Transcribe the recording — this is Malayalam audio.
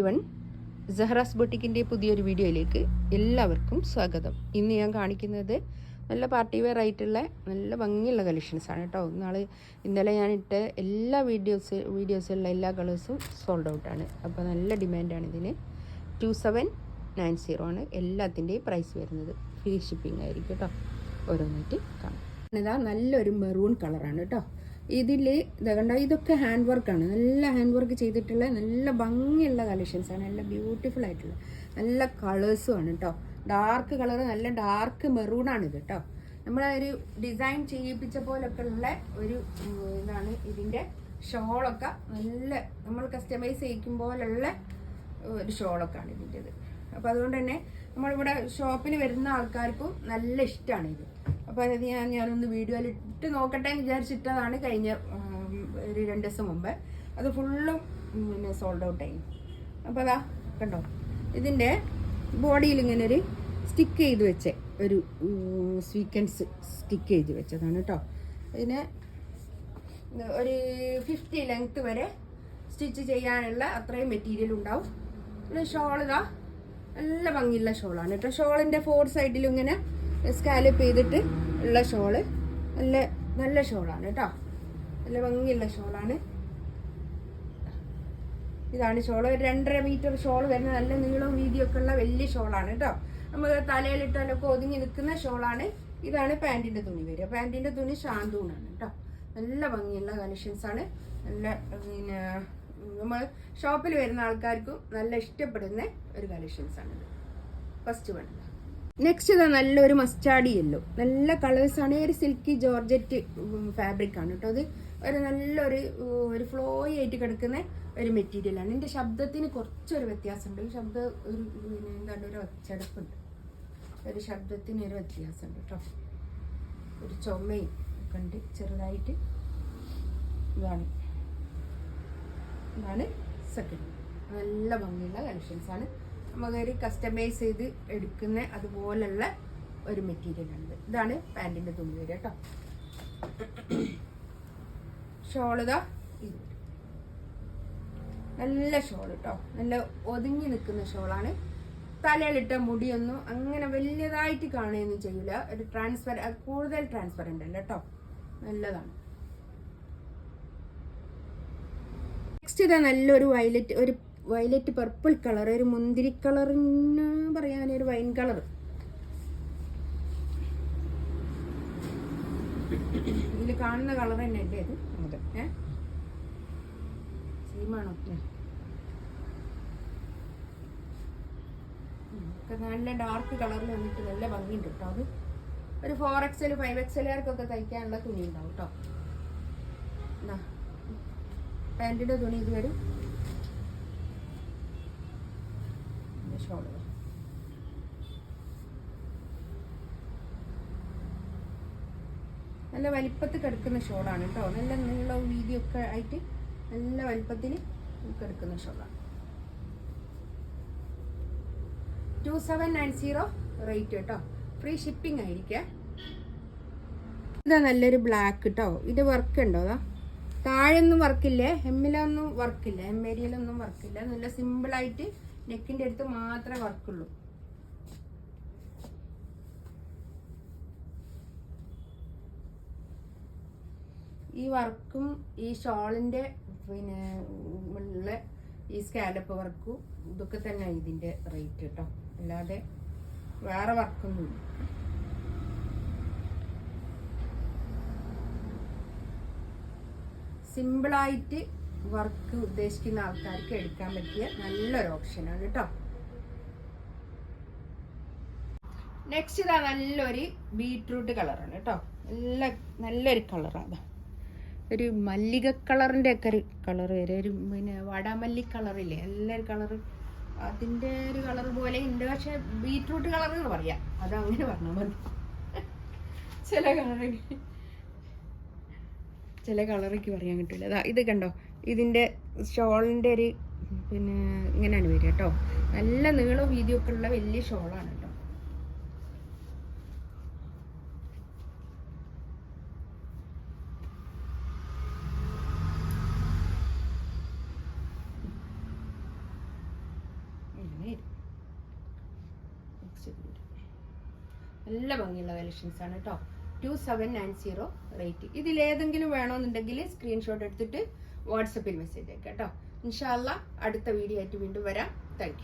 ഇവൻ സെഹ്റാസ് ബൊട്ടിക്കിന്റെ പുതിയൊരു വീഡിയോയിലേക്ക് എല്ലാവർക്കും സ്വാഗതം. ഇന്ന് ഞാൻ കാണിക്കുന്നത് നല്ല പാർട്ടി വെയർ ആയിട്ടുള്ള നല്ല ഭംഗിയുള്ള കളക്ഷൻസ് ആണ് കേട്ടോ. നാൾ ഇന്നലെ ഞാൻ ഇട്ട എല്ലാ വീഡിയോസ് വീഡിയോസിലുള്ള എല്ലാ കളേഴ്സും സോൾഡ് ഔട്ടാണ് അപ്പോൾ നല്ല ഡിമാൻഡാണ് ഇതിന്. ടു സെവൻ നയൻ സീറോ ആണ് എല്ലാത്തിന്റെയും പ്രൈസ് വരുന്നത്. ഫ്രീ ഷിപ്പിംഗ് ആയിരിക്കും കേട്ടോ. ഓരോന്നായിട്ട് കാണാം. ഇതാ നല്ലൊരു മെറൂൺ കളറാണ് കേട്ടോ. ഇതിൽ ഇതകണ്ട ഇതൊക്കെ ഹാൻഡ് വർക്കാണ് നല്ല ഹാൻഡ് വർക്ക് ചെയ്തിട്ടുള്ള നല്ല ഭംഗിയുള്ള കളക്ഷൻസ് ആണ്. നല്ല ബ്യൂട്ടിഫുൾ ആയിട്ടുള്ള നല്ല കളേഴ്സും ആണ് കേട്ടോ ഡാർക്ക് കളർ നല്ല ഡാർക്ക് മെറൂൺ ആണ് ഇത് കേട്ടോ നമ്മളെ ഒരു ഡിസൈൻ ചെയ്യിപ്പിച്ച പോലൊക്കെ ഉള്ള ഒരു ഇതാണ് ഇതിന്റെ ഷോളൊക്കെ. നല്ല നമ്മൾ കസ്റ്റമൈസ് ചെയ്യിക്കും പോലുള്ള ഒരു ഷോളൊക്കെ ആണ് ഇതിന്റെത് അപ്പോൾ അതുകൊണ്ട് തന്നെ നമ്മളിവിടെ ഷോപ്പിന് വരുന്ന ആൾക്കാർക്കും നല്ല ഇഷ്ടമാണ് ഇത്. അപ്പോൾ ഞാൻ ഞാനൊന്ന് വീഡിയോയിൽ ഇട്ട് നോക്കട്ടെ എന്ന് വിചാരിച്ചിട്ടതാണ് കഴിഞ്ഞ ഒരു രണ്ട് ദിവസം മുമ്പ്. അത് ഫുള്ളും പിന്നെ സോൾഡ് ഔട്ട് ആയി. അപ്പോൾ അതാ കണ്ടോ? ഇതിന്റെ ബോഡിയിൽ ഇങ്ങനെ ഒരു സ്റ്റിക്ക് ചെയ്ത് വെച്ച ഒരു സ്വീക്കൻസ് സ്റ്റിക്ക് ചെയ്ത് വെച്ചതാണ് കേട്ടോ. ഇതിന് ഒരു ഫിഫ്റ്റി ലെങ്ത് വരെ സ്റ്റിച്ച് ചെയ്യാനുള്ള അത്രയും മെറ്റീരിയൽ ഉണ്ടാവും. പിന്നെ ഷോൾ ഇതാ നല്ല ഭംഗിയുള്ള ഷോളാണ് കേട്ടോ. ഷോളിന്റെ ഫോർ സൈഡിലും ഇങ്ങനെ സ്കാലപ്പ് ചെയ്തിട്ട് ഉള്ള ഷോൾ നല്ല നല്ല ഷോളാണ് കേട്ടോ നല്ല ഭംഗിയുള്ള ഷോളാണ് ഇതാണ് ഷോൾ രണ്ടര മീറ്റർ ഷോൾ വരുന്ന നല്ല നീളവും വീതിയൊക്കെ ഉള്ള വലിയ ഷോളാണ് കേട്ടോ നമുക്ക് തലയിലിട്ടാലൊക്കെ ഒതുങ്ങി നിൽക്കുന്ന ഷോളാണ് ഇതാണ് പാന്റിന്റെ തുണി വരിക. പാന്റിന്റെ തുണി ഷാന്തൂണാണ് കേട്ടോ നല്ല ഭംഗിയുള്ള കളക്ഷൻസ് ആണ്. നല്ല പിന്നെ നമ്മൾ ഷോപ്പിൽ വരുന്ന ആൾക്കാർക്കും നല്ല ഇഷ്ടപ്പെടുന്ന ഒരു കളക്ഷൻസ് ആണിത് ഫസ്റ്റ് വൺ നെക്സ്റ്റ് ഇതാ നല്ലൊരു മസ്റ്റാർഡ് യെല്ലോ നല്ല ആണ്. ഒരു സിൽക്കി ജോർജറ്റ് ഫാബ്രിക് ആണ് കേട്ടോ അത്. ഒരു നല്ലൊരു ഒരു ഫ്ലോയി ആയിട്ട് കിടക്കുന്ന ഒരു മെറ്റീരിയലാണ് എന്റെ ശബ്ദത്തിന് കുറച്ചൊരു വ്യത്യാസമുണ്ട്. ഒരു ശബ്ദം ഒരു എന്താണ് ഒരു ഒച്ചടപ്പുണ്ട് ഒരു ശബ്ദത്തിന് ഒരു വ്യത്യാസമുണ്ട് കേട്ടോ ഒരു ചുമയും ഒക്കെ ഉണ്ട്. ചെറുതായിട്ട് ഇതാണ്. ഇതാണ് സെക്കൻഡ് നല്ല ഭംഗിയുള്ള ആണ്. നമുക്കൊരു കസ്റ്റമൈസ് ചെയ്ത് എടുക്കുന്ന അതുപോലുള്ള ഒരു മെറ്റീരിയൽ ആണ് ഇതാണ് പാന്റിന്റെ തുണി വരിക കേട്ടോ ഷോളിതാ ഇത്. നല്ല ഷോൾ കേട്ടോ നല്ല ഒതുങ്ങി നിൽക്കുന്ന ഷോളാണ്. തലയിലിട്ട മുടിയൊന്നും അങ്ങനെ വലിയതായിട്ട് കാണുകയൊന്നും ചെയ്യില്ല ഒരു ട്രാൻസ്ഫർ കൂടുതൽ ട്രാൻസ്പെറന്റ് അല്ല കേട്ടോ നല്ലതാണ്. നെക്സ്റ്റ് ഇതാ നല്ലൊരു വയലറ്റ് ഒരു വയലറ്റ് പർപ്പിൾ കളർ ഒരു മുന്തിരി കളറിന് പറയാൻ ഒരു വൈൻ കളർ ഇതിൽ കാണുന്ന കളർ തന്നെ അല്ലേ ഇത്? സെയിമാണോ നല്ല ഡാർക്ക് കളറിൽ വന്നിട്ട് നല്ല ഭംഗിയുണ്ട് കേട്ടോ അത്. ഒരു ഫോർ എക്സൽ ഫൈവ് എക്സലുകാർക്കൊക്കെ തയ്ക്കാനുള്ള തുണി ഉണ്ടാവും കേട്ടോ പാന്റിന്റെ തുണി ഇത് വരും ഷോൾ നല്ല വലിപ്പത്തിൽ കിടക്കുന്ന ഷോളാണ് കേട്ടോ. നല്ല നീളവും ഒക്കെ ആയിട്ട് നല്ല വലിപ്പത്തിൽ കിടക്കുന്ന ഷോളാണ്. Two seven nine zero rate കേട്ടോ. ഫ്രീ ഷിപ്പിംഗ് ആയിരിക്കേ. ഇതാ നല്ലൊരു ബ്ലാക്ക് കേട്ടോ ഇത് വർക്ക് ഉണ്ടോ അതാ താഴെയൊന്നും വർക്കില്ലേ എമ്മിലൊന്നും വർക്കില്ല ഹെമ്മേരിയയിലൊന്നും വർക്കില്ല നല്ല സിമ്പിളായിട്ട് നെക്കിന്റെ അടുത്ത് മാത്രമേ വർക്കുള്ളൂ ഈ വർക്കും ഈ ഷോളിന്റെ പിന്നെ ഉള്ള ഈ സ്കാലപ്പ് വർക്കും ഇതൊക്കെ തന്നെ ഇതിന്റെ റേറ്റ് കേട്ടോ അല്ലാതെ വേറെ വർക്കൊന്നുമില്ല. സിമ്പിളായിട്ട് വർക്ക് ഉദ്ദേശിക്കുന്ന ആൾക്കാർക്ക് എടുക്കാൻ പറ്റിയ നല്ലൊരു ഓപ്ഷനാണ് കേട്ടോ നെക്സ്റ്റ് ഇതാ നല്ലൊരു ബീട്രൂട്ട് കളറാണ് കേട്ടോ നല്ല നല്ലൊരു കളറാണ് ഒരു മല്ലിക കളറിന്റെ ഒക്കെ ഒരു കളർ വരെ ഒരു പിന്നെ വാടാമല്ലി കളറില്ലേ എല്ലാവരും കളർ അതിന്റെ ഒരു കളർ പോലെ ഉണ്ട്. പക്ഷെ ബീറ്റ്റൂട്ട് കളർ എന്ന് പറയാം. അത് അങ്ങനെ പറഞ്ഞാൽ മതി. ചില കളറിന് ചില കളറൊക്കെ പറയാൻ കിട്ടില്ല അതാ ഇത് കണ്ടോ? ഇതിന്റെ ഷോളിന്റെ ഒരു പിന്നെ ഇങ്ങനെയാണ് വരിക കേട്ടോ. നല്ല നീളവും വീതിയൊക്കെ ഉള്ള വലിയ ഷോളാണ് കേട്ടോ. സെഗ്മെന്റ് നല്ല ഭംഗിയുള്ള കളക്ഷൻസ് ആണ് കേട്ടോ two seven nine zero rate ഇതിലേതെങ്കിലും വേണമെന്നുണ്ടെങ്കിൽ സ്ക്രീൻഷോട്ട് എടുത്തിട്ട് വാട്സപ്പിൽ മെസ്സേജ് അയക്കാം കേട്ടോ ഇൻഷാല്ല അടുത്ത വീഡിയോ ആയിട്ട് വീണ്ടും വരാം. താങ്ക്